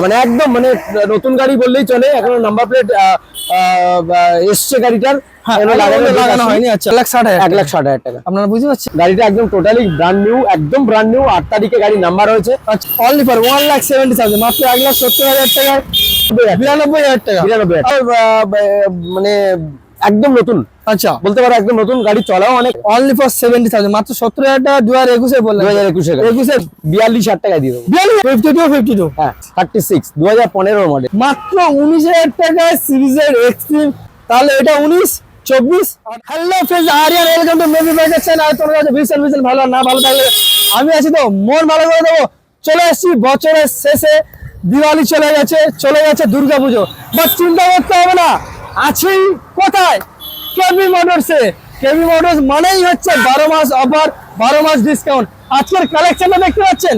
মানে একদম মানে নতুন গাড়ি বললেই চলে এখনও নাম্বার প্লেট এসছে গাড়িটার। হ্যাঁ লাগানো লাগানো হয়নি আচ্ছা এক লাখ ষাট হাজার এক লাখ ষাট হাজার টাকা। আপনারা বুঝতে পারছেন? গাড়িটা একদম টোটালি ব্র্যান্ড নিউ একদম ব্র্যান্ড নিউ আট তারিখে নাম্বার হয়েছে only for one lakh seventy thousand মাত্র এক লাখ সত্তর হাজার টাকায় বিরানব্বই হাজার টাকা। বিরানব্বই হাজার। ব- মানে একদম নতুন। আচ্ছা বলতে পারো একদম নতুন গাড়ি চলাও অনেক অনলি ফর সেভেন্টি থাউজেন্ড মাত্র সত্তর হাজার টাকা দু হাজার একুশে বললেন দু হাজার একুশে একুশে বিয়াল্লিশ হাজার টাকায় দিয়ে দেবো। ফিফটি টু ফিফটি টু হ্যাঁ থার্টি সিক্স দু হাজার পনেরো মডেল মাত্র উনিশ হাজার টাকায় সিরিজের এক্সট্রিম তাহলে এটা উনিশ চব্বিশ। Hello friends Aryan welcome to maybe বাইকের চ্যানেল তোমার কাছে ভীষণ ভীষণ ভালো না ভালো থাকলে আমি আছি তো মন ভালো করে দেবো। চলে এসেছি বছরের শেষে। দিওয়ালি চলে গেছে চলে গেছে দুর্গাপুজো। বাট চিন্তা করতে হবে না আছি কোথায়? কেবি মোটরসে কেবি মোটরস মানেই হচ্ছে বারো মাস অফার বারো মাস ডিসকাউন্ট আজকের কালেকশনটা দেখতে পাচ্ছেন?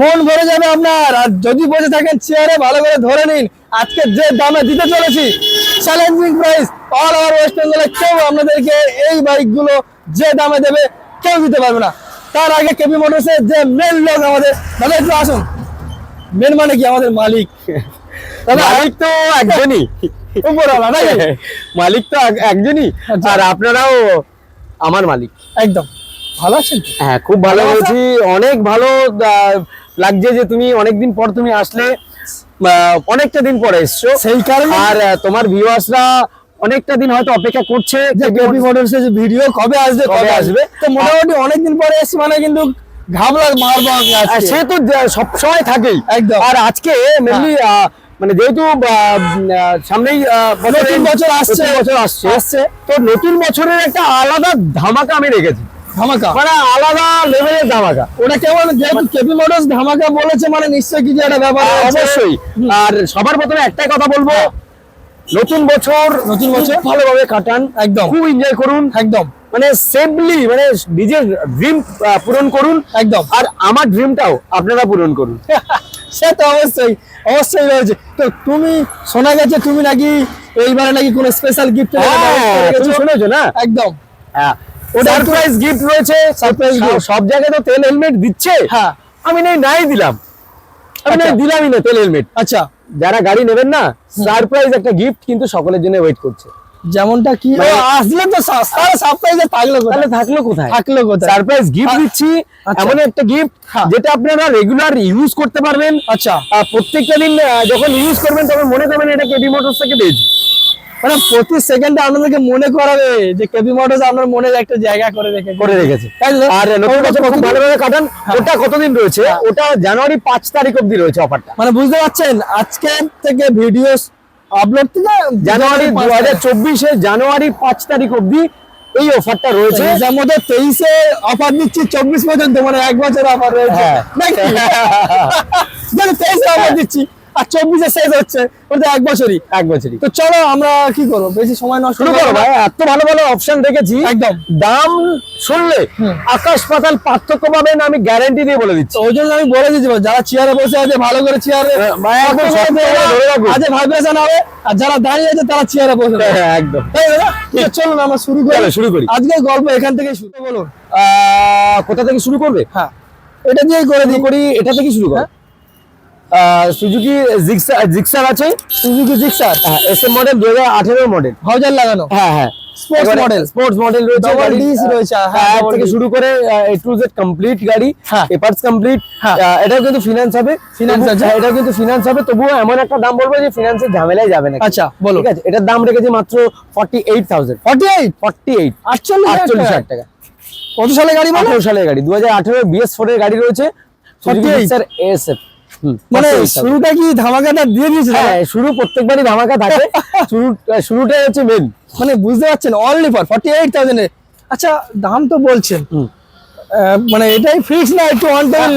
মন ভরে যাবে আপনার। আর যদি বসে থাকেন চেয়ারে ভালো করে ধরে নিন। আজকে যে দামে দিতে চলেছি challenging price all over west বেঙ্গলে কেউ আপনাদেরকে এই বাইকগুলো যে দামে দেবে, কেউ দিতে পারবে না। তার আগে কেপি মোটরসের যে মেন লোক আমাদের দাদা একটু আসুন। মেন মানে কি? আমাদের মালিক। দাদা মালিক তো একজনই। উপরওয়ালা নাকি? মালিক তো একজনই। আচ্ছা। আর আপনারাও আমার মালিক। একদম। ভালো আছেন হ্যাঁ খুব ভালো আছো? অনেক ভালো লাগছে যে তুমি অনেকদিন পর তুমি আসলে অনেকটা দিন পরে এসছো। সেই কারণে? আর তোমার ভিউয়ার্সরা অনেকটা দিন হয়তো অপেক্ষা করছে। যে কেপি মোটরসের যে ভিডিও কবে আসবে কবে আসবে? তো মোটামুটি অনেকদিন পরে এসছি মানে কিন্তু ঘাবলা মারবো। সে তো যা- সবসময় থাকেই। একদম। আর আজকে মেনলি মানে যেহেতু সামনেই নতুন বছর আসছে। বছর আসছে। আসছে। তো নতুন বছরের একটা আলাদা ধামাকা আমি রেখেছি। ধামাকা? মানে আলাদা লেভেলের ধামাকা। ওটা কেমন যেহেতু কেপি মোটরস ধামাকা বলেছে মানে নিশ্চয়ই কিছু একটা ব্যাপার অবশ্যই। আর সবার প্রথমে একটাই কথা বলব নতুন বছর নতুন বছর। ভালোভাবে কাটান একদম। খুব এনজয় করুন একদম। মানে সেফলি মানে নিজের ড্রিম পূরণ করুন। একদম। আর আমার ড্রিমটাও আপনারা পূরণ করুন। সে তো অবশ্যই অবশ্যই রয়েছে। তো তুমি শোনা গেছে তুমি নাকি এইবারে নাকি কোনো স্পেশাল গিফট শুনেছো না? একদম। হ্যাঁ ওটা সারপ্রাইজ গিফট রয়েছে Surprise সব- জায়গায় তো তেল হেলমেট দিচ্ছে। হ্যাঁ। আমি নাই নাই দিলাম। আমি নাই আচ্ছা। দিলামই না তেল হেলমেট আচ্ছা। যারা গাড়ি নেবেন না সারপ্রাইজ একটা গিফট কিন্তু সকলের জন্য ওয়েট করছে। যেমনটা কি মানে- আসলে তো সারপ্রাইজে থাকল তাহলে থাকল কোথায়? থাকল কোথায়? সারপ্রাইজ গিফট দিচ্ছি। আচ্ছা। এমন একটা গিফট হ্যাঁ। যেটা আপনারা রেগুলার ইউজ করতে পারবেন। আচ্ছা। প্রত্যেকটা দিন যখন ইউজ করবেন তখন মনে করবেন এটা কেবি মোটরস থেকে পেয়েছি। মানে প্রতি সেকেন্ডে আপনাদেরকে মনে করাবে যে কেপি মোটরস আপনার মনে একটা জায়গা করে রেখে করে রেখেছে? আর নতুন ওটা বছর খুব? ভালোভাবে কাটান হ্যাঁ। ওটা কতদিন রয়েছে? ওটা জানুয়ারি পাঁচ তারিখ অব্দি রয়েছে অফারটা মানে বুঝতে পারছেন আজকে থেকে ভিডিও আপলোড থেকে জানুয়ারি দু হাজার চব্বিশে জানুয়ারি পাঁচ তারিখ অব্দি এই অফারটা রয়েছে। যার মধ্যে তেইশে অফার দিচ্ছি চব্বিশ পর্যন্ত মানে এক বছর অফার রয়েছে। হ্যাঁ। মানে তেইশে অফার দিচ্ছি। আর হচ্ছে ওটা এক বছরই। এক বছরই। তো চলো আমরা কি করব? বেশি সময় নষ্ট শুরু করো ভাই এত ভালো ভালো অপশন দেখেছি। একদম। দাম শুনলে আকাশ পাতাল পার্থক্য পাবেন আমি গ্যারান্টি দিয়ে বলে দিচ্ছি। ওই জন্য আমি বলে দিচ্ছি যারা চেয়ারে বসে আছে ভালো করে চেয়ারে হ্যাঁ, আজ ভাইব্রেশন হবে আর যারা দাঁড়িয়ে আছে তারা চেয়ারে বসে হ্যাঁ, একদম। তাই দাদা? চলুন আমরা শুরু করি। শুরু করি। আজকে গল্প এখান থেকে শুরু। বলুন। আহ, কোথা থেকে শুরু করবে? হ্যাঁ। এটা দিয়েই করে দিই। করি এটা থেকে শুরু করো। সুজুকি জিক্সার আছে? Suzuki Gixxer S M model দু হাজার আঠেরো মডেল ভাউজার লাগানো। হ্যাঁ হ্যাঁ। স্পোর্টস মডেল রয়েছে গাড়ি, রয়েছে, হ্যাঁ, হ্যাঁ, থেকে শুরু করে এ টু জেড কমপ্লিট গাড়ি হ্যাঁ। পেপারস কমপ্লিট হ্যাঁ। এটাও কিন্তু ফিনান্স হবে। Finance আছে। হ্যাঁ, এটাও কিন্তু ফিনান্স হবে। তবুও এমন একটা দাম বলব যে ফিনান্সের ঝামেলায় যাবে না আচ্ছা, বলো। ঠিক আছে এটার দাম রেখেছি মাত্র forty eight thousand forty eight forty eight আটচল্লিশ আটচল্লিশ হাজার হাজার টাকা। কত সালে গাড়ি মানে আঠারো সালের গাড়ি দু হাজার আঠেরো বিএস ফোর এর গাড়ি রয়েছে 48 স্যার এএসএফ মানে শুরুটা কি ধামাকাটা দিয়ে দিয়েছে হ্যাঁ শুরু প্রত্যেকবারই ধামাকা থাকে। শুরু শুরুটাই হচ্ছে মেন মানে বুঝতে পারছেন only for forty eight thousand আচ্ছা দাম তো বলছেন। মানে এটাই ফিক্স না একটু অন টেবিল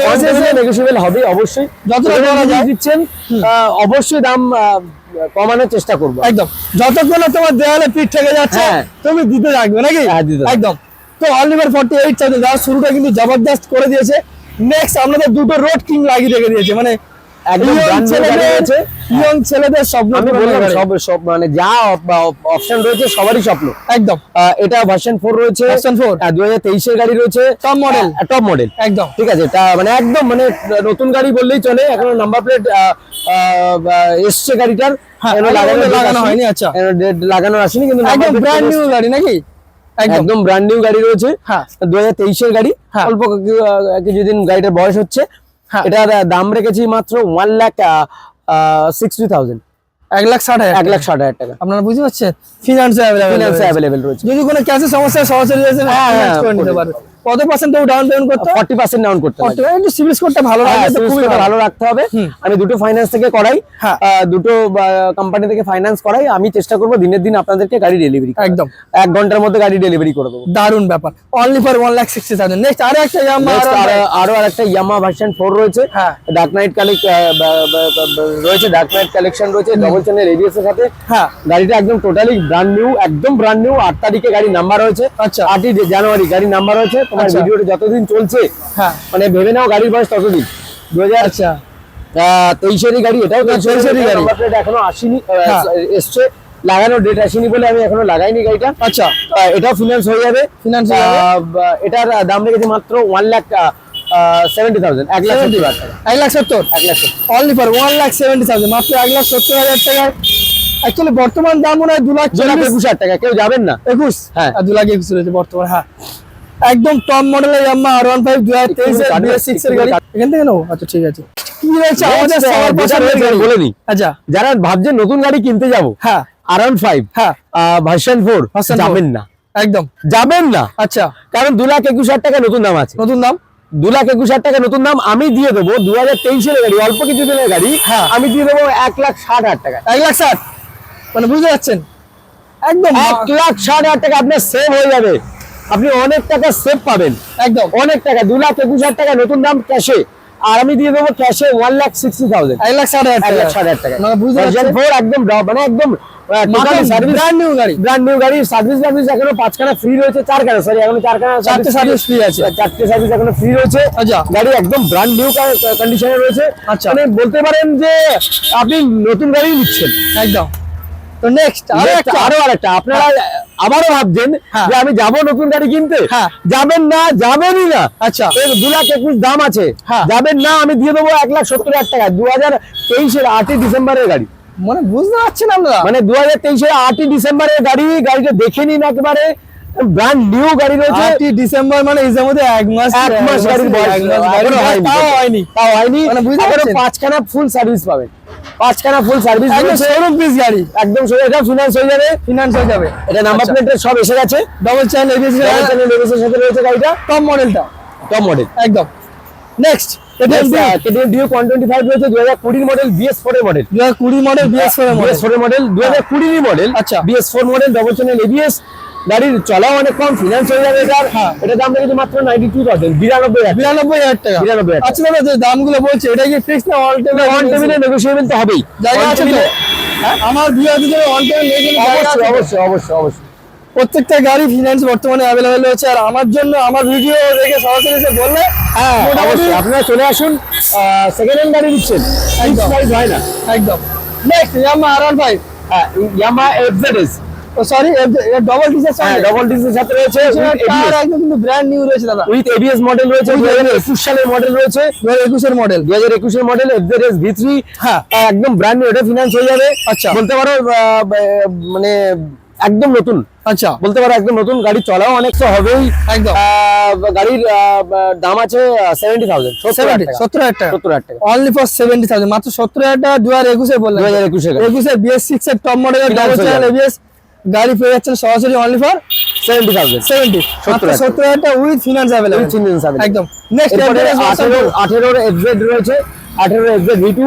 নেগোসিয়েবল হবে অবশ্যই। যতটা যতটা যায়। দিচ্ছেন অবশ্যই দাম কমানোর চেষ্টা করব। একদম। যতক্ষণ তোমার দেওয়ালে পিঠ থেকে যাচ্ছে হ্যাঁ। তুমি দিতে থাকবে নাকি? হ্যাঁ, একদম। তো only for forty eight thousand যারা শুরুটা কিন্তু জবরদস্ত করে দিয়েছে নেক্সট দুটো রোড কিং লাগিয়ে রেখে দিয়েছে মানে গাড়ি রয়েছে। ইয়ং ছেলেদের স্বপ্ন আমি বললাম সব সব মানে যা অপশন রয়েছে সবারই স্বপ্ন। একদম। এটা ভার্সন ফোর রয়েছে। Version 4 দু হাজার গাড়ি রয়েছে। Top model। টপ মডেল একদম। ঠিক আছে মানে একদম মানে নতুন গাড়ি বললেই চলে এখনও নাম্বার প্লেট এসছে গাড়িটার। হ্যাঁ, লাগানো হয়নি, আচ্ছা। লাগানো আসেনি কিন্তু ব্র্যান্ড নিউ গাড়ি নাকি? একদম। ব্র্যান্ড নিউ গাড়ি রয়েছে। হ্যাঁ। দু হাজার গাড়ি। হ্যাঁ। অল্প কিছুদিন গাড়িটার বয়স হচ্ছে। হ্যাঁ। এটার দাম রেখেছি মাত্র ওয়ান লাখ সিক্সটি থাউজেন্ড এক লাখ ষাট হাজার এক লাখ ষাট হাজার টাকা। আপনারা বুঝতে পারছেন? ফিনান্সে অ্যাভেলেবেল রয়েছে। যদি কোনো সমস্যা হয়, হ্যাঁ, হ্যাঁ, কত পার্সেন্ট ডাউন পেমেন্ট করতে? হবে ফর্টি পার্সেন্ট ডাউন করতে হবে একটু সিভিল স্কোরটা ভালো হ্যাঁ, রাখলে তো CIBIL খুবই ভালো। রাখতে হবে। আমি দুটো ফাইন্যান্স থেকে করাই। হ্যাঁ। দুটো কোম্পানি থেকে ফাইন্যান্স করাই। আমি চেষ্টা করব দিনের দিন আপনাদেরকে গাড়ি ডেলিভারি একদম। এক ঘণ্টার মধ্যে গাড়ি ডেলিভারি করে দেবো। দারুণ ব্যাপার। Only for one lakh sixty thousand next আরও একটা ইয়ামা আরো- আরও আরেকটা ইয়ামা ভার্সন ফোর রয়েছে। হ্যাঁ। ডার্ক নাইট কালেক্ট রয়েছে। ডার্ক নাইট কালেকশন রয়েছে। ডবল চ্যানেল এবিএস এর সাথে। হ্যাঁ। গাড়িটা একদম টোটালি ব্র্যান্ড নিউ একদম ব্র্যান্ড নিউ আট তারিখে গাড়ি নাম্বার রয়েছে। আচ্ছা। আটই জানুয়ারি গাড়ি নাম্বার হয়েছে তোমার আচ্ছা। ভিডিওটা যতদিন চলছে হ্যাঁ। মানে ভেবে নাও গাড়ির বয়স ততদিন। দু হাজার আচ্ছা তেইশেরই গাড়ি এটাও তেইশেরই গাড়ি। এখনও আসেনি হ্যাঁ। এসছে। লাগানো ডেট আসেনি বলে আমি এখনও লাগাইনি গাড়িটা। আচ্ছা। এটাও ফিনান্স হয়ে যাবে। হয়ে বা- এটার দাম রেখেছি মাত্র ওয়ান লাখ সেভেন্টি থাউজেন্ড এক লাখ এক লাখ সত্তর? এক lakh only for one lakh seventy thousand মাত্র এক লাখ সত্তর হাজার টাকায়। অ্যাকচুয়ালি বর্তমান দাম মনে হয় দু লাখ একুশ হাজার টাকা কেউ যাবেন না। একুশ? হ্যাঁ। দু লাখ একুশ রয়েছে বর্তমান হ্যাঁ। একদম টপ মডেলের ইয়াম্মা আর ওয়ান ফাইভ দু হাজার তেইশের সিক্স এর গাড়ি। এখান থেকে নেব আচ্ছা ঠিক আছে। কি রয়েছে আমাদের সবার পছন্দের গাড়ি। বলে নিই। আচ্ছা। যারা ভাবছেন নতুন গাড়ি কিনতে যাব হ্যাঁ। আরাউন্ড ফাইভ হ্যাঁ। ভার্সন ফোর যাবেন না। একদম। যাবেন না। আচ্ছা। কারণ দু লাখ একুশ হাজার টাকা নতুন দাম আছে। নতুন দাম? দু লাখ একুশ হাজার টাকা নতুন দাম আমি দিয়ে দেবো দু হাজার তেইশের গাড়ি অল্প কিছু দিনের গাড়ি হ্যাঁ। আমি দিয়ে দেবো এক লাখ ষাট হাজার টাকা। এক লাখ ষাট? মানে বুঝতে পারছেন? একদম। এক লাখ ষাট হাজার টাকা আপনার সেভ হয়ে যাবে। আপনি অনেক টাকা সেভ পাবেন। একদম। অনেক টাকা দু লাখ একুশ হাজার টাকা নতুন দাম ক্যাশে আর আমি দিয়ে দেবো ক্যাশে ওয়ান লাখ সিক্সটি থাউজেন্ড এক লাখ ষাট হাজার এক টাকা। লাখ হাজার টাকা। মানে একদম মানে একদম সার্ভিস ব্র্যান্ড নিউ গাড়ি। ব্র্যান্ড নিউ গাড়ি সার্ভিস সার্ভিস এখনও পাঁচখানা ফ্রি রয়েছে চারখানা সরি এখনও চারখানা চারটে সার্ভিস ফ্রি আছে। চারটে সার্ভিস এখনও ফ্রি রয়েছে। আচ্ছা। গাড়ি একদম ব্র্যান্ড নিউ কন্ডিশনে রয়েছে। আচ্ছা। মানে বলতে পারেন যে আপনি নতুন গাড়ি নিচ্ছেন। একদম। তো নেক্সট আরও একটা। আরও আরেকটা। আপনারা আবারও ভাবছেন হ্যাঁ। যে আমি যাব নতুন গাড়ি কিনতে? হ্যাঁ। যাবেন না যাবেনই না। আচ্ছা। এর দু লাখ একুশ দাম আছে। হ্যাঁ। যাবেন না আমি দিয়ে দেবো এক লাখ সত্তর হাজার টাকা। দু হাজার তেইশের আটই ডিসেম্বরের গাড়ি। মানে বুঝতে পারছেন আপনারা? মানে দু হাজার তেইশের আটই ডিসেম্বরের গাড়ি গাড়িটা দেখে নিন একেবারে। ব্র্যান্ড নিউ গাড়ি রয়েছে। আটই ডিসেম্বর মানে এর মধ্যে এক মাস এক মাস গাড়ির বয়স। তাও হয়নি। তাও হয়নি। মানে বুঝতে পারছেন? পাঁচখানা ফুল সার্ভিস পাবেন। পাঁচখানা ফুল সার্ভিস একদম শোরুম পিস গাড়ি। একদম এটা ফিনান্স হয়ে যাবে। ফিনান্স হয়ে যাবে। এটা নাম্বার আচ্ছা। প্লেটের সব এসে গেছে। Double channel Double channel ABS সাথে রয়েছে গাড়িটা। টপ মডেলটা টপ মডেল একদম। নেক্সট কেটিএম ডিও ওয়ান টোয়েন্টি ফাইভ রয়েছে দু হাজার কুড়ির মডেল বিএস ফোর এর মডেল দু হাজার কুড়ি model BS four model BS four model দু হাজার কুড়িরই মডেল আচ্ছা। BS four model double channel ABS গাড়ির চলাও অনেক কম ফিনান্স হয়ে যাবে এটার। হ্যাঁ। এটা দাম রেখেছে মাত্র নাইনটি টু থাউজেন্ড বিরানব্বই হাজার। বিরানব্বই হাজার টাকা। বিরানব্বই আচ্ছা দাদা যে দামগুলো বলছে এটা কি ফিক্স না অল টেবিল অন টেবিলে নেগোসিয়েবল তো হবেই। জায়গা আছে তো? হ্যাঁ? আমার অন টেবিল অবশ্যই অবশ্যই অবশ্যই অবশ্যই। প্রত্যেকটা গাড়ি ফিনান্স বর্তমানে অ্যাভেলেবেল রয়েছে আর আমার জন্য আমার ভিডিও দেখে সরাসরি এসে বললে হ্যাঁ অবশ্যই আপনারা চলে আসুন সেকেন্ড হ্যান্ড গাড়ি দিচ্ছেন একদম। হয় না। একদম। Next Yamaha R one five হ্যাঁ ইয়ামা এফজেডএস ও সরি ডবল ডিসের হ্যাঁ সঙ্গে ডবল ডিসের সাথে রয়েছে কার একদম কিন্তু ব্র্যান্ড নিউ রয়েছে দাদা। উইথ এবিএস মডেল রয়েছে দু হাজার একুশ সালের মডেল রয়েছে। দু হাজার মডেল দু হাজার মডেল এফজেডএস ভি হ্যাঁ। একদম ব্র্যান্ড নিউ এটা ফিনান্স হয়ে যাবে। আচ্ছা। বলতে পারো মানে একদম নতুন। আচ্ছা। বলতে পারো একদম নতুন গাড়ি চলাও অনেক তো হবেই। একদম। গাড়ির দাম আছে সেভেন্টি থাউজেন্ড সত্তর হাজার টাকা। সত্তর হাজার টাকা। অনলি ফর সেভেন্টি থাউজেন্ড মাত্র সত্তর হাজার টাকা দু হাজার একুশে। দু বললেন। হাজার একুশের একুশের বিএস সিক্স এর টপ ডবল চ্যানেল এবিএস গাড়ি পেয়ে যাচ্ছেন সরাসরি only for seventy thousand seventy সত্তর হাজার। সত্তর হাজার টাকা উইথ ফিনান্স একদম। নেক্সট এফজেড রয়েছে। আঠেরো FZ V two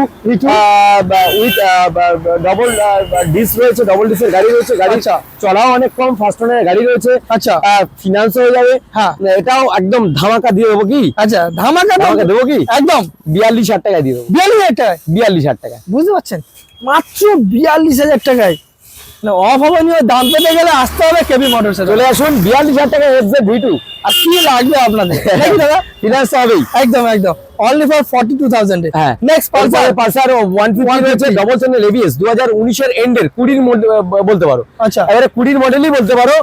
with double disc রয়েছে ডবল ডিসের গাড়ি রয়েছে। গাড়ি আচ্ছা। চলাও অনেক কম ফার্স্ট গাড়ি রয়েছে। আচ্ছা। ফিনান্স হয়ে যাবে। হ্যাঁ। এটাও একদম ধামাকা দিয়ে দেবো কি? আচ্ছা ধামাকা ধামাকা দেবো কি? একদম। বিয়াল্লিশ হাজার টাকা দিয়ে দেবো। বিয়াল্লিশ হাজার টাকায়? বিয়াল্লিশ হাজার টাকা বুঝতে পারছেন? মাত্র বিয়াল্লিশ হাজার টাকায়। অভাবনীয় দাম পেতে গেলে আসতে হবে কেবি মোটরস চলে আসুন বিয়াল্লিশ হাজার টাকা এফ ভি টু আর কি লাগবে আপনাদের? নাকি দাদা? ফিনান্স হবেই। একদম একদম। Only for forty two thousand হ্যাঁ। Next Pulsar Pulsar Pulsar one fifty double channel ABS দু হাজার উনিশের এন্ডের কুড়ির বলতে পারো। আচ্ছা। এবারে কুড়ির মডেলই বলতে পারো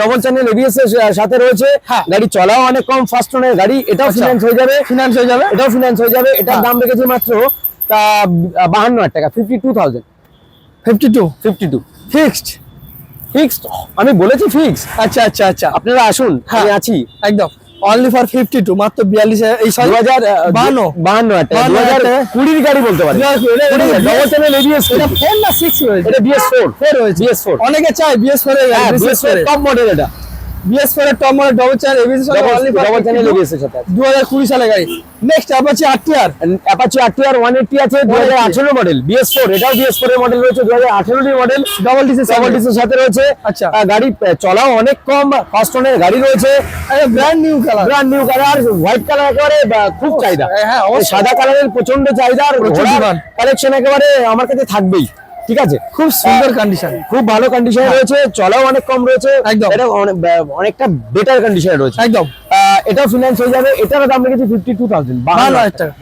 ডবল চ্যানেল এবিএস এর সাথে রয়েছে। হ্যাঁ। গাড়ি চলাও অনেক কম ফার্স্ট গাড়ি এটাও আচ্ছা। ফিনান্স হয়ে যাবে। ফিনান্স হয়ে যাবে। এটাও ফিনান্স হয়ে যাবে। এটার হ্যাঁ। দাম রেখেছে মাত্র বাহান্ন হাজার টাকা fifty two thousand fifty two fifty two fixed fixed আমি বলেছি ফিক্স আচ্ছা আচ্ছা আচ্ছা। আপনারা আসুন আমি হ্যাঁ। আছি। একদম। অনলি ফর ফিফটি টু মাত্র বিয়াল্লিশ এই দু সরি হাজার বাহান্ন বাহান্ন হাজার দু কুড়ির গাড়ি বলতে পারি দু ডবল চ্যানেল এবিএস এটা ফোর না সিক্স রয়েছে। এটা বিএস ফোর ফোর রয়েছে। বিএস ফোর অনেকে চায় BS four BS four top model এটা। বিএস ফোর এর top model double channel ABS for double channel এর সাথে দু হাজার কুড়ি সালে গাড়ি। Next Apache RTR Apache RTR one eighty আছে দু হাজার আঠেরো মডেল বিএস ফোর এটাও বিএস ফোর এর মডেল রয়েছে দু হাজার আঠেরোটির মডেল ডবল ডিসি ডবল ডিসের সাথে রয়েছে। আচ্ছা। গাড়ি চলাও অনেক কম ফার্স্ট ওনের গাড়ি রয়েছে। Brand new colour brand new colour white colour একেবারে খুব চাহিদা। হ্যাঁ, অবশ্যই। সাদা কালারের প্রচণ্ড চাহিদা আর। কালেকশন একেবারে আমার কাছে থাকবেই। ঠিক আছে? খুব সুন্দর কন্ডিশন খুব ভালো কন্ডিশন রয়েছে চলাও অনেক কম রয়েছে একদম। এটা অনেকটা বেটার কন্ডিশন রয়েছে। একদম। এটাও ফিনান্স হয়ে যাবে এটারও দাম রেখেছি ফিফটি টু থাউজেন্ড বাহান্ন হাজার টাকা।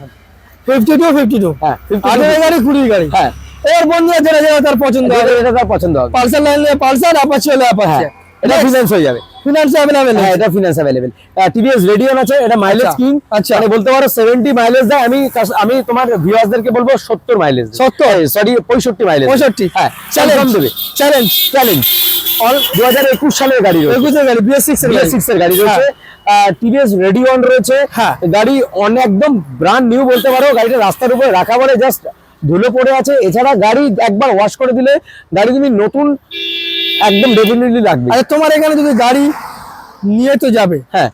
ফিফটি টু ফিফটি টু হ্যাঁ 52 আঠেরো গাড়ি কুড়ি গাড়ি। হ্যাঁ। এর বন্ধুরা যেটা যেটা তার পছন্দ হবে। এটা তার পছন্দ হবে। পালসার লাইন পালসার আপাচ্ছি হলে আপাচ্ছি হ্যাঁ এটা ফিনান্স হয়ে যাবে। ফিনান্স অ্যাভেলেবেল হ্যাঁ এটা ফিনান্স অ্যাভেলেবেল টিভিএস রেডিয়ন আছে এটা মাইলেজ আচ্ছা, কিং আচ্ছা। মানে বলতে পারো 70 মাইলেজ দেয় আমি আমি তোমার ভিউয়ারদেরকে বলব 70 মাইলেজ 70? সরি 65 মাইলেজ পঁয়ষট্টি হ্যাঁ চ্যালেঞ্জ চ্যালেঞ্জ দেবে। চ্যালেঞ্জ চ্যালেঞ্জ অল 2021 সালের গাড়ি রয়েছে। একুশের গাড়ি বিএস সিক্স এর গাড়ি। BS6 এর গাড়ি রয়েছে। টিভিএস রেডিয়ন রয়েছে। হ্যাঁ। গাড়ি অনেক একদম ব্র্যান্ড নিউ বলতে পারো গাড়িটা রাস্তার উপরে রাখা পরে জাস্ট ধুলো পড়ে আছে এছাড়া গাড়ি একবার ওয়াশ করে দিলে গাড়ি তুমি নতুন একদম ডেফিনেটলি লাগবে। আর তোমার এখানে যদি গাড়ি নিয়ে তো যাবে। হ্যাঁ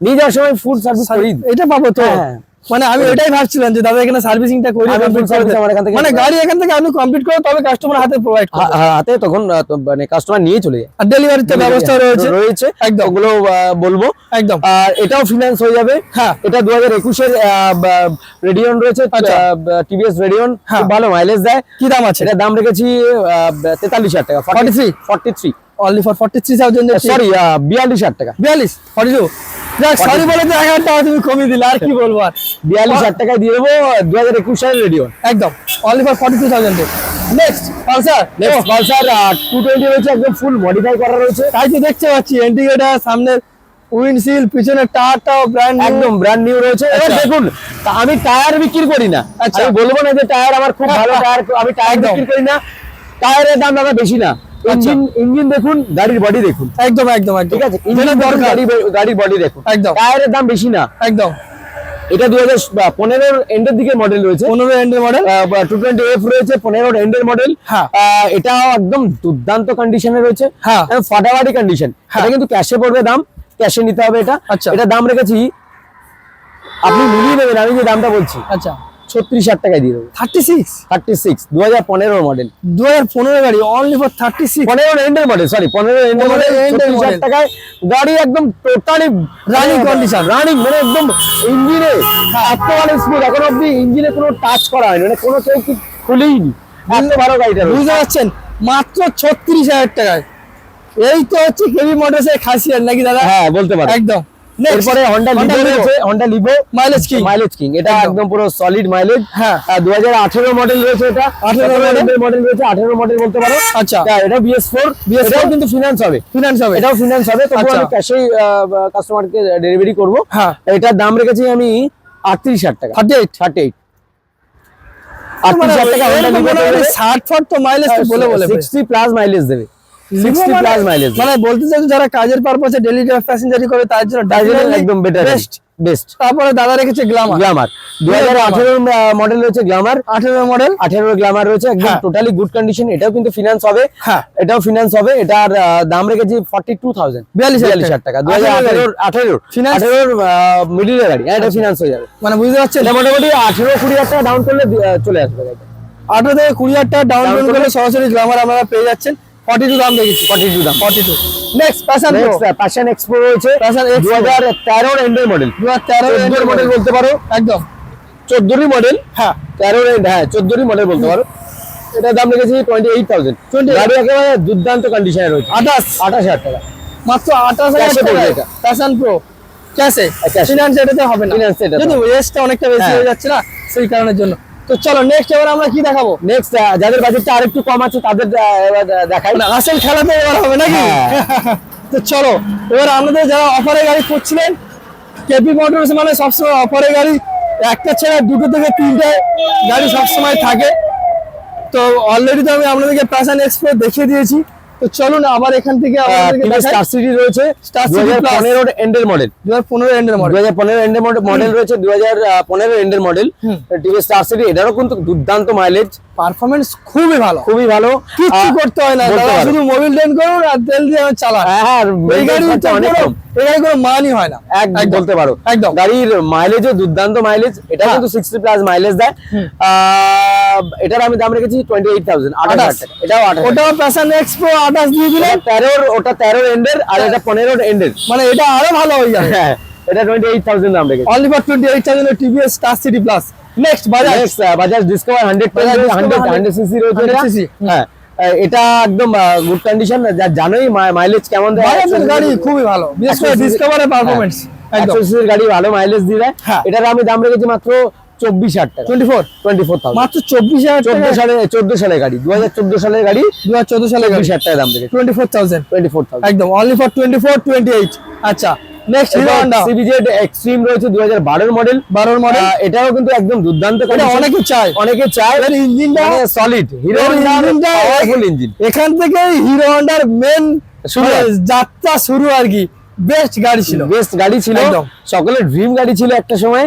নিয়ে যাওয়ার সময় ফুল সার্ভিস এটা পাবো তো? হ্যাঁ। মানে আমি এটাই ভাবছিলাম যে দাদা এখানে সার্ভিসিংটা করি মানে গাড়ি এখান থেকে আমি কমপ্লিট করে তবে কাস্টমার হাতে প্রোভাইড হাতে তখন মানে কাস্টমার নিয়ে চলে যায় আর ডেলিভারির ব্যবস্থা রয়েছে রয়েছে একদম। ওগুলো বলব একদম আর এটাও ফিনান্স হয়ে যাবে হ্যাঁ। এটা দু হাজার একুশের রেডিয়ন রয়েছে আচ্ছা। টিভিএস রেডিয়ন হ্যাঁ। খুব ভালো মাইলেজ দেয় কি দাম আছে এটার দাম রেখেছি তেতাল্লিশ হাজার টাকা 43? Forty three only for forty three thousand sorry বিয়াল্লিশ হাজার টাকা। বিয়াল্লিশ ফর্টি টু যাক সরি বলে তো এক হাজার টাকা তুমি কমিয়ে দিলে আর কি বলব আর? বিয়াল্লিশ হাজার টাকায় দিয়ে দেবো দু হাজার একুশ সালের রেডিয়ন একদম only for forty two thousand next Pulsar. Next Pulsar two twenty রয়েছে একদম ফুল মডিফাই করা রয়েছে। তাই তো দেখতে পাচ্ছি ইন্ডিকেটার সামনে উইন্ডশিল পিছনে টায়ারটাও ব্র্যান্ড একদম ব্র্যান্ড নিউ রয়েছে। এবার আচ্ছা। দেখুন আমি টায়ার বিক্রি করি না। আচ্ছা। আমি বলব না যে টায়ার আমার খুব ভালো টায়ার আমি টায়ার বিক্রি করি না। টায়ারের দাম দাদা বেশি না। ইঞ্জিন ইঞ্জিন দেখুন গাড়ির বডি দেখুন। একদম একদম ঠিক আছে? যেটা ইঞ্জিন দরকার। গাড়ি গাড়ির বডি দেখুন। একদম। টায়ারের দাম বেশি না। একদম। এটা দু হাজার পনেরোর এন্ডের দিকে মডেল রয়েছে। পনেরো এন্ডের মডেল টু টোয়েন্টি এফ রয়েছে পনেরোর এন্ডের মডেল হ্যাঁ। এটাও একদম দুর্দান্ত কন্ডিশনে রয়েছে। হ্যাঁ। ফাটাফাটি কন্ডিশন হ্যাঁ। এটা কিন্তু ক্যাশে পড়বে দাম। ক্যাশে নিতে হবে এটা। আচ্ছা। এটা দাম রেখেছি। আপনি মিলিয়ে নেবেন আমি যে দামটা বলছি। আচ্ছা। ছত্রিশ হাজার টাকায় দিয়ে দেবো। থার্টি সিক্স থার্টি সিক্স দু হাজার পনেরোর মডেল দু হাজার পনেরো গাড়ি অনলি ফর থার্টি সিক্স পনেরো এন্ডের মডেল সরি পনেরো এন্ডের মডেল ছত্রিশ হাজার টাকায়। গাড়ি একদম টোটালি Running condition। রানিং মানে একদম ইঞ্জিনে এত ভালো স্মুথ এখন অব্দি ইঞ্জিনে কোনো টাচ করা হয়নি মানে কোনো কেউ কি খুলেইনি এত ভালো গাড়িটা বুঝতে পারছেন? মাত্র ছত্রিশ হাজার টাকায়। এই তো হচ্ছে কেভি মোটরসের খাসিয়ার নাকি দাদা? হ্যাঁ বলতে পারো একদম। এরপরে হন্ডা লিভো রয়েছে হন্ডা লিভো মাইলেজ কি মাইলেজ কিং এটা একদম। পুরো সলিড মাইলেজ হ্যাঁ। দু হাজার আঠেরো মডেল রয়েছে এটা। 18 মডেল রয়েছে আঠেরো মডেল বলতে পারো। আচ্ছা। হ্যাঁ, এটা বিএস ফোর BS4 এটাও কিন্তু ফিনান্স হবে। ফিনান্স হবে। এটাও ফিনান্স হবে। তবু আচ্ছা। আমি ক্যাশেই কাস্টমারকে ডেলিভারি করব। হ্যাঁ। এটার দাম রেখেছি আমি আটত্রিশ হাজার টাকা। থার্টি এইট থার্টি এইট আটত্রিশ হাজার টাকা হন্ডা লিভো ষাট ফট তো মাইলেজ তো বলে বলে সিক্সটি প্লাস মাইলেজ দেবে। প্লাস মাইলেজ মানে বলতে যারা কাজের পারপাসে ডেলি প্যাসেঞ্জারি করে তার জন্য তাই একদম বেটার best। বেস্ট তারপরে দাদা রেখেছে গ্লামার গ্লামার দু হাজার আঠেরো মডেল রয়েছে গ্লামার আঠেরো মডেল আঠেরো গ্লামার রয়েছে একদম হ্যাঁ। টোটালি গুড কন্ডিশন এটাও কিন্তু ফিনান্স হবে। হ্যাঁ। এটাও ফিনান্স হবে। এটার দাম রেখেছি ফর্টি টু থাউজেন্ড বিয়াল্লিশ হাজার হাজার টাকা। দু হাজার আঠেরো আঠেরোর আঠেরোর আঠেরোর মিডিল গাড়ি। হ্যাঁ এটা ফিনান্স হয়ে যাবে। মানে বুঝতে পারছেন? মোটামুটি আঠেরো কুড়ি হাজার টাকা ডাউন করলে চলে আসবে। আঠারো থেকে কুড়ি হাজার টাকা ডাউন করলে- করলে সরাসরি গ্লামার আপনারা পেয়ে যাচ্ছেন। ফর্টি টু দাম দেখেছি ফর্টি টু দাম forty two next Passion next Passion XPro রয়েছে। তেরোর এন্ডের মডেল দু হাজার মডেল বলতে পারো? একদম। চোদ্দোরই মডেল হ্যাঁ। তেরোর end হ্যাঁ চোদ্দোরই মডেল বলতে পারো। এটার দাম থাউজেন্ড 28,000 গাড়ি একেবারে দুর্দান্ত কন্ডিশনে রয়েছে। আঠাশ। আঠাশ হাজার টাকা। মাত্র আঠাশ হাজার Cash এ পড়বে টাকা এটা। প্যাশন প্রো ক্যাশে। ফিনান্স এটাতে হবে না। Finance এটাতে যদি রেসটা অনেকটা বেশি হ্যাঁ। হয়ে যাচ্ছে না সেই কারণের জন্য। তো চলো নেক্সট এবার আমরা কি দেখাবো? নেক্সট যাদের বাজেটটা আরেকটু কম আছে তাদের দেখাই। আসল খেলাতে এবার হবে নাকি? হ্যাঁ। তো চলো এবার আমাদের যারা অফারে গাড়ি খুঁজছিলেন কেপি মোটরস মানে সবসময় অফারে গাড়ি একটা ছেড়ে দুটো থেকে তিনটে গাড়ি সবসময় থাকে। তো অলরেডি তো আমি আপনাদেরকে প্যাশন এক্সপ্রেস দেখিয়ে দিয়েছি। তো চলুন আবার এখান থেকে স্টার সিটি রয়েছে স্টার এন্ডের মডেল দু হাজার পনেরো এন্ডের দু মডেল হাজার পনেরো এন্ডের মডেল রয়েছে দু হাজার পনেরো এন্ডের মডেল টিভি স্টার সিটি এটারও কিন্তু দুর্দান্ত মাইলেজ পারফরমেন্স খুবই ভালো। খুবই ভালো। আহ, করতে হয় না। শুধু মোবিল টেন করুন আর তেল দিয়ে চালান। হ্যাঁ হ্যাঁ এই গাড়ি অনেক কম গাড়ি কোনো মানই হয় না। একদম। বলতে পারো। একদম। গাড়ির মাইলেজও দুর্দান্ত মাইলেজ এটা হ্যাঁ। কিন্তু সিক্সটি প্লাস মাইলেজ দেয়। এটার আমি দাম রেখেছি টোয়েন্টি এইট থাউজেন্ড আঠাশ। এটাও আঠাশ ওটাও প্যাশন এক্সপ্রো আঠাশ দিয়ে দিলেন। তেরোর ওটা তেরো এন্ডের আর এটা পনেরোর এন্ডের মানে এটা আরও ভালো হয়ে যাবে। হ্যাঁ এটা টোয়েন্টি এইট থাউজেন্ড দাম রেখেছি। Only for twenty eight thousand TVS Star City plus next Bajaj uh, Bajaj Discover hundred Bajaj Discover hundred 100 CC রয়েছে 100 এটা। cc, হুম। হ্যাঁ। এটা একদম গুড কন্ডিশন যা জানোই মাইলেজ কেমন দেয়। বাজাজের গাড়ি খুবই ভালো। বিশেষ করে ডিসকভারের পারফরমেন্স একদম। সিসির গাড়ি ভালো মাইলেজ দিয়ে দেয়। হ্যাঁ। এটার আমি দাম রেখেছি মাত্র চব্বিশ হাজার টাকা। Twenty four twenty four thousand মাত্র চব্বিশ হাজার চোদ্দ সালে চোদ্দ সালের গাড়ি দু হাজার চোদ্দ সালের গাড়ি দু হাজার চোদ্দ সালে চব্বিশ হাজার টাকা দাম রেখেছি। Twenty four thousand twenty four thousand একদম। Only for twenty four twenty eight আচ্ছা। Next Hero Honda CBZ Xtreme রয়েছে মডেল মডেল এটাও কিন্তু একদম দুর্দান্ত অনেকে চায়। অনেকে চায়। এর ইঞ্জিনটা সলিড হিরো এর ইঞ্জিনটা পাওয়ারফুল ইঞ্জিন এখান থেকে হিরো হন্ডার মেন শুরু যাত্রা শুরু আর কি। বেস্ট গাড়ি ছিল। বেস্ট গাড়ি ছিল। একদম। সকলের ড্রিম গাড়ি ছিল একটা সময়।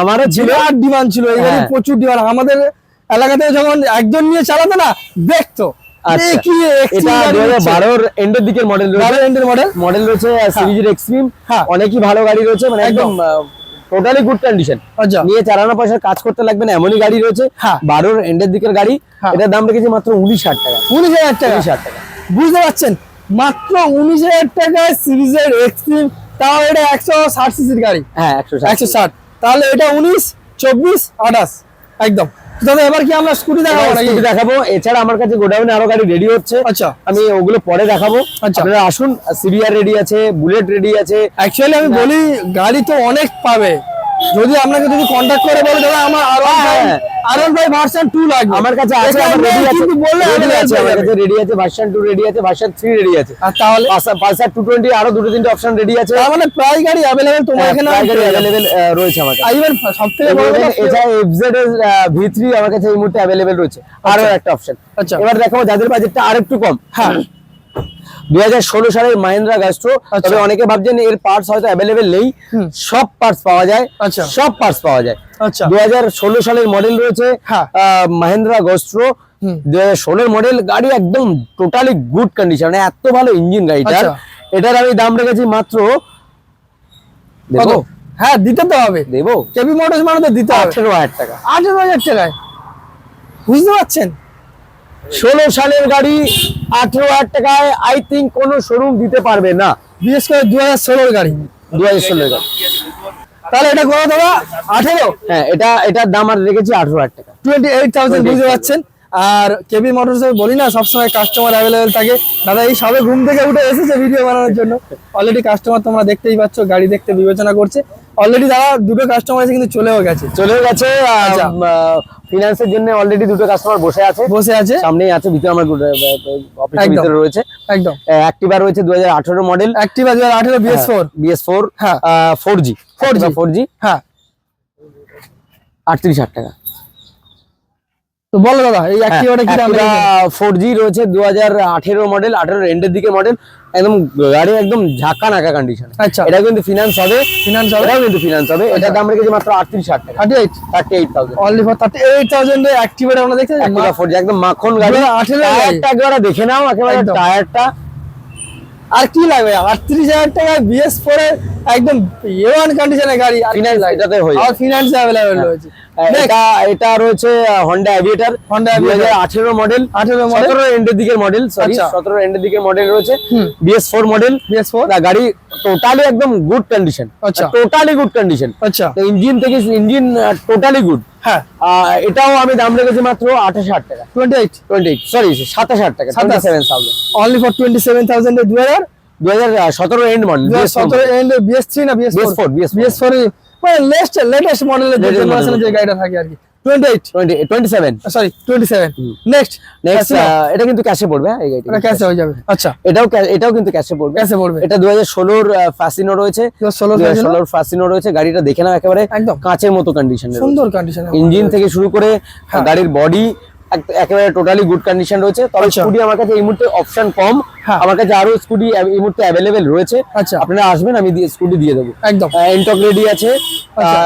আমারও ছিল। বিরাট ডিমান্ড ছিল এই গাড়ি হ্যাঁ। প্রচুর ডিমান্ড আমাদের এলাকাতে যখন একজন নিয়ে চালাতো না দেখতো। এটা দু হাজার বারোর এন্ডের দিকের মডেল রয়েছে। এন্ডের মডেল মডেল রয়েছে সিরিজের এক্সট্রিম হ্যাঁ। অনেকই ভালো গাড়ি রয়েছে মানে একদম। টোটালি গুড কন্ডিশন আচ্ছা। নিয়ে চালানো পয়সার কাজ করতে লাগবে না এমনই গাড়ি রয়েছে হ্যাঁ। বারোর এন্ডের দিকের গাড়ি। হ্যাঁ। এটার দাম রেখেছি মাত্র উনিশ হাজার টাকা। উনিশ হাজার টাকা? উনিশ হাজার টাকা। বুঝতে পারছেন? মাত্র উনিশ হাজার টাকায় সিরিজের এক্সট্রিম তাও এটা একশো ষাট সিসির গাড়ি। হ্যাঁ একশো একশো ষাট। তাহলে এটা উনিশ চব্বিশ আঠাশ। একদম। তবে এবার কি আমরা স্কুটি দেখাবো স্কুটি দেখাবো। এছাড়া আমার কাছে গোডাউনে আরও গাড়ি রেডি হচ্ছে। আচ্ছা। আমি ওগুলো পরে দেখাবো। আচ্ছা। আপনারা আসুন সিবিআর রেডি আছে বুলেট রেডি আছে। অ্যাকচুয়ালি আমি বলি গাড়ি তো অনেক পাবে। যদি আপনাকে যদি কন্ট্যাক্ট করে বলে দাদা আমার আর ওয়ান ভাই হ্যাঁ। ভার্সন টু লাগবে। আমার কাছে আছে রেডি আছে। কিন্তু বললে রেডি আছে আমার কাছে রেডি আছে ভার্সন 2 রেডি আছে ভার্সন 3 রেডি আছে। আর তাহলে পালসার 220 আরও দুটো তিনটে অপশন রেডি আছে। তার মানে প্রায় গাড়ি অ্যাভেলেবেল তোমার হ্যাঁ, এখানে প্রায় গাড়ি অ্যাভেলেবেল রয়েছে আমার কাছে। ইভেন সব থেকে বড় কথা এছাড়া এফজেড এর ভি3 আমার কাছে এই মুহূর্তে অ্যাভেলেবেল রয়েছে। আরও একটা অপশন আচ্ছা। এবার দেখো যাদের বাজেটটা আরেকটু কম। হ্যাঁ। দুই হাজার ষোলো সালের মাহিন্দ্রা গাস্ট্রো আচ্ছা। তবে অনেকে ভাবছেন এর পার্টস হয়তো অ্যাভেলেবেল নেই। সব পার্টস পাওয়া যায়। আচ্ছা। সব পার্টস পাওয়া যায়। আচ্ছা। দু হাজার ষোলো সালের মডেল রয়েছে হ্যাঁ। মাহিন্দ্রা গোস্ট্রো হুম। হাজার ষোলোর মডেল গাড়ি একদম টোটালি গুড কন্ডিশন মানে এত ভালো ইঞ্জিন গাড়িটার। আচ্ছা। এটার আমি দাম রেখেছি মাত্র দেবো। হ্যাঁ দিতে তো হবে। দেবো। কেপি মোটরস মানে তো দিতে হবে। আঠেরো হাজার টাকা। আঠেরো হাজার টাকায়। বুঝতে পারছেন? ষোলো সালের গাড়ি আঠেরো হাজার টাকায় আই থিঙ্ক কোনো শোরুম দিতে পারবে না। বিশেষ করে দু হাজার ষোলোর গাড়ি। দু হাজার ষোলোর গাড়ি। তাহলে এটা কত দেওয়া আঠেরো? হ্যাঁ এটা এটার দাম আর রেখেছি আঠেরো হাজার টাকা। টোয়েন্টি এইট থাউজেন্ড বুঝতে পারছেন? আর কেবি মোটরস বলি না সবসময় কাস্টমার অ্যাভেলেবেল থাকে। দাদা এই সবে ঘুম থেকে উঠে এসেছে ভিডিও বানানোর জন্য। অলরেডি কাস্টমার তোমরা দেখতেই পাচ্ছ গাড়ি দেখতে বিবেচনা করছে। অলরেডি দাদা দুটো কাস্টমার এসে কিন্তু চলেও গেছে। চলেও গেছে। ফিনান্সের জন্য অলরেডি দুটো কাস্টমার বসে আছে। বসে আছে। সামনেই আছে ভিতরে আমার অফিসের ভিতরে রয়েছে। একদম। অ্যাক্টিভা রয়েছে দু হাজার আঠারো মডেল অ্যাক্টিভা দু হাজার আঠেরো বিএস ফোর বিএস ফোর হ্যাঁ। Four G 4G four G হ্যাঁ। আটত্রিশ হাজার টাকা। তো বলো দাদা এই অ্যাক্টিভাটা কি দাম ফোর জি রয়েছে দু হাজার আঠেরো মডেল আঠেরো এন্ডের দিকে মডেল একদম গাড়ি একদম ঝাঁকা নাকা কন্ডিশন আচ্ছা। এটা কিন্তু ফিনান্স হবে। ফিনান্স হবে? এটাও কিন্তু ফিনান্স হবে। এটার দাম রেখেছি মাত্র আটত্রিশ হাজার টাকা। Thirty eight thirty eight thousand only for thirty eight thousand activate আমরা দেখতে অ্যাক্টিভা ফোর জি একদম মাখন গাড়ি। 2018 গাড়ি। টায়ারটা একবার দেখে নাও একেবারে টায়ারটা। আর কি লাগবে? আটত্রিশ হাজার টাকা বিএস ফোর একদম এ ওয়ান কন্ডিশনের গাড়ি। আর ফিনান্স এটাতে হয়ে আর। ফিনান্স অ্যাভেলেবেল রয়েছে. এটা এটা রয়েছে হন্ডা অ্যাভিয়েটার Aviator। হাজার আঠেরো মডেল 18 model? সতেরো এন্ডের দিকের মডেল সরি আচ্ছা। সতেরো এন্ডের দিকের মডেল রয়েছে। হুম। BS four model BS four গাড়ি টোটালি একদম গুড কন্ডিশন আচ্ছা। টোটালি গুড কন্ডিশন আচ্ছা। ইঞ্জিন থেকে ইঞ্জিন টোটালি গুড হ্যাঁ। এটাও আমি দাম রেখেছি মাত্র আঠাশ হাজার টাকা। টোয়েন্টি এইট টোয়েন্টি সরি সাতাশ হাজার টাকা 27,000 seven only for twenty seven thousand দু হাজার দু হাজার সতেরো এন্ড মডেল দু হাজার সতেরো এন্ড বিএস থ্রি না BS BS4, four BS4 BS four মানে লেটেস্ট লেটেস্ট মডেলের যে যে গাড়িটা থাকে আর কি। Twenty eight twenty twenty seven sorry twenty seven next next এটা কিন্তু ক্যাশে পড়বে হ্যাঁ এই গাড়িটা এটা ক্যাশে হয়ে যাবে। আচ্ছা। এটাও এটাও কিন্তু ক্যাশে পড়বে। ক্যাশে পড়বে। এটা রয়েছে। রয়েছে। গাড়িটা দেখে নাও একেবারে। কাঁচের মতো কন্ডিশনে সুন্দর কন্ডিশন ইঞ্জিন থেকে শুরু করে হ্যাঁ। গাড়ির বডি একেবারে টোটালি গুড কন্ডিশন রয়েছে। তবে আচ্ছা। স্কুটি আমার কাছে এই মুহূর্তে অপশন কম। হ্যাঁ। আমার কাছে আরও স্কুটি এই মুহূর্তে অ্যাভেলেবেল রয়েছে। আচ্ছা। আপনারা আসবেন আমি স্কুটি দিয়ে দেবো। একদম। এন্টক রেডি আছে। আচ্ছা।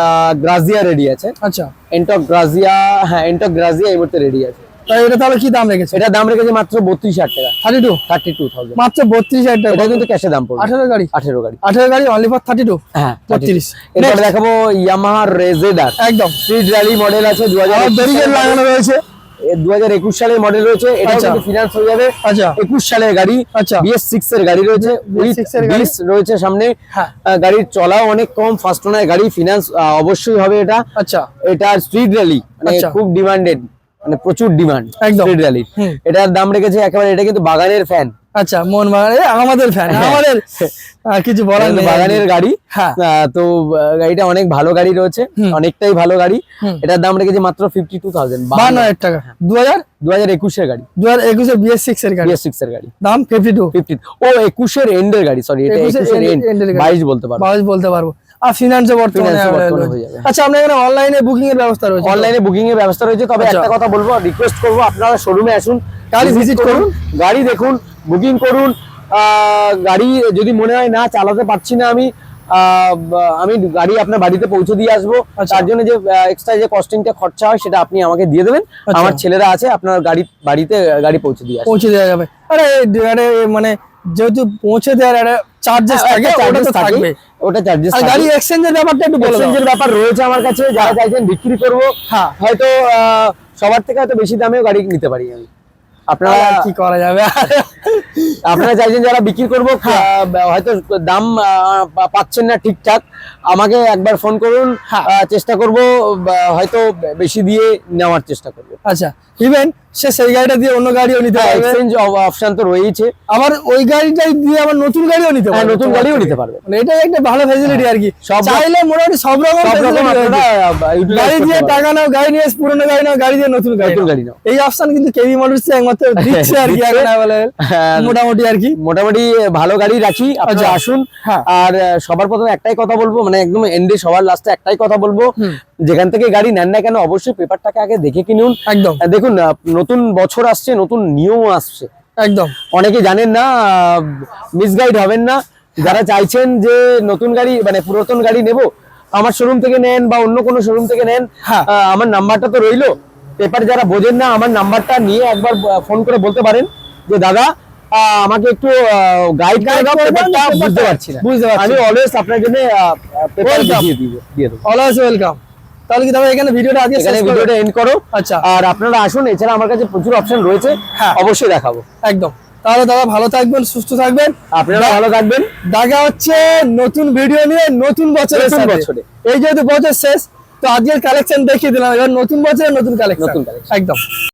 গ্রাজিয়া রেডি আছে। আচ্ছা। এন্টক গ্রাজিয়া হ্যাঁ এন্টক গ্রাজিয়া এই মুহূর্তে রেডি আছে। এটা তাহলে কি দাম রেখেছে? এটা দাম রেখেছে মাত্র বত্রিশ হাজার টাকা। Thirty two thirty two thousand মাত্র বত্রিশ হাজার টাকা। এটা কিন্তু ক্যাশে দাম পড়বে। আঠেরো গাড়ি? আঠেরো গাড়ি। আঠেরো গাড়ি অনলি ফর থার্টি টু হ্যাঁ 32 এরপরে দেখাবো ইয়ামাহা রেজেডার একদম। স্ট্রিট র্যালি মডেল আছে দু হাজার লাগানো রয়েছে। দু হাজার একুশ সালের মডেল রয়েছে এটা আচ্ছা। কিন্তু ফিনান্স হয়ে যাবে। আচ্ছা। একুশ সালের গাড়ি আচ্ছা। বিএস সিক্স এর গাড়ি রয়েছে BS6 এর গাড়ি। রয়েছে সামনে। হ্যাঁ। গাড়ির চলাও অনেক কম ফার্স্ট ওনার গাড়ি ফিনান্স অবশ্যই হবে এটা। আচ্ছা। এটা স্ট্রিট র্যালি মানে আচ্ছা। খুব ডিমান্ডেড মানে প্রচুর ডিমান্ড স্ট্রিট র্যালি এটার দাম রেখেছে একেবারে এটা কিন্তু বাগানের ফ্যান আচ্ছা মন বাগান আমাদের ফ্যান আমাদের কিছু বলার বাগানের গাড়ি হ্যাঁ। তো গাড়িটা অনেক ভালো গাড়ি রয়েছে অনেকটাই ভালো গাড়ি। এটার দাম রেখেছে মাত্র ফিফটি টু থাউজেন্ড বান্ন হাজার টাকা। দু হাজার দু হাজার একুশের গাড়ি। দু হাজার একুশে বিএস সিক্স এর গাড়ি। বিএস সিক্স এর গাড়ি। দাম ফিফটি টু ফিফটি ও একুশের এন্ডের গাড়ি সরি এটা একুশের এন্ড। বাইশ বলতে পারব। বাইশ বলতে পারব। আর ফিনান্সে বর্তমানে। হয়ে। আচ্ছা আপনার এখানে অনলাইনে বুকিং এর ব্যবস্থা রয়েছে অনলাইনে বুকিং এর ব্যবস্থা রয়েছে তবে আচ্ছা। একটা কথা বলব রিকোয়েস্ট করব আপনারা শোরুমে আসুন গাড়ি ভিজিট করুন। গাড়ি দেখুন বুকিং করুন। গাড়ি যদি মনে হয় না চালাতে পারছি না আমি আমি গাড়ি আপনার বাড়িতে পৌঁছে দিয়ে আসব। আচ্ছা। তার জন্য যে এক্সট্রা যে কস্টিংটা খরচা হয় সেটা আপনি আমাকে দিয়ে দেবেন। আচ্ছা। আমার ছেলেরা আছে আপনার গাড়ি বাড়িতে গাড়ি পৌঁছে দিয়ে পৌঁছে দেওয়া যাবে। আরে আরে মানে যেহেতু পৌঁছে দেওয়ার একটা চার্জেস থাকে ওটা তো চার্জেস থাকবে। ওটা চার্জেস আর গাড়ি এক্সচেঞ্জের ব্যাপারটা একটু বলে। এক্সচেঞ্জের ব্যাপার রয়েছে আমার কাছে। যারা চাইছেন বিক্রি করব। হ্যাঁ। হয়তো সবার থেকে হয়তো বেশি দামেও গাড়ি নিতে পারি আমি। আপনারা কি করা যাবে আপনারা চাইছেন যারা বিক্রি করব হ্যাঁ। হয়তো দাম পাচ্ছেন না ঠিকঠাক আমাকে একবার ফোন করুন হ্যাঁ। চেষ্টা করব হয়তো বেশি দিয়ে নেওয়ার চেষ্টা করব আচ্ছা ইভেন সে সেই গাড়িটা দিয়ে অন্য গাড়িও নিতে পারবে। এক্সচেঞ্জ অপশন তো রয়েছে আবার ওই গাড়িটাই দিয়ে আবার নতুন গাড়িও নিতে হ্যাঁ পারবে। নতুন গাড়িও নিতে পারবে। মানে এটাই একটা ভালো ফ্যাসিলিটি আর কি। সব চাইলে মোটামুটি সব রকম গাড়ি দিয়ে টাকা নাও গাড়ি নিয়ে পুরোনো গাড়ি নাও গাড়ি দিয়ে নতুন গাড়ি গাড়ি নাও। এই অপশন কিন্তু কেভি মোটরস একমাত্র দিচ্ছে আর কি হ্যাঁ, মোটামুটি আর কি। মোটামুটি ভালো গাড়ি রাখি আচ্ছা। আসুন। হ্যাঁ। আর সবার প্রথমে একটাই কথা বলব মানে একদম এন্ডে সবার লাস্টে একটাই কথা বলব। যেখান থেকে গাড়ি নেন না কেন অবশ্যই পেপারটাকে আগে দেখে কিনুন। একদম। দেখুন নতুন বছর আসছে নতুন নিয়ম আসছে। একদম। অনেকে জানেন না মিসগাইড হবেন না। যারা চাইছেন যে নতুন গাড়ি মানে পুরাতন গাড়ি নেব আমার শোরুম থেকে নেন বা অন্য কোনো শোরুম থেকে নেন হ্যাঁ। আমার নাম্বারটা তো রইল। পেপার যারা বোঝেন না আমার নাম্বারটা নিয়ে একবার ফোন করে বলতে পারেন যে দাদা আমাকে একটু গাইড করে দাও পেপারটা বুঝতে পারছি না। আমি। অলওয়েজ আপনার জন্য পেপার দিয়ে দিব দিয়ে দেবো। অলওয়েজ ওয়েলকাম তাহলে কি তবে এখানে ভিডিওটা আজকে এখানে? ভিডিওটা এন্ড করো আচ্ছা আর আপনারা আসুন এছাড়া আমার কাছে প্রচুর অপশন রয়েছে হ্যাঁ। অবশ্যই দেখাবো একদম তাহলে দাদা ভালো থাকবেন সুস্থ থাকবেন আপনারা ভালো থাকবেন দেখা হচ্ছে নতুন ভিডিও নিয়ে নতুন বছরের। বছরে। এই যেহেতু বছর শেষ তো আজকের কালেকশন দেখিয়ে দিলাম এবার নতুন বছরের নতুন কালেকশন। একদম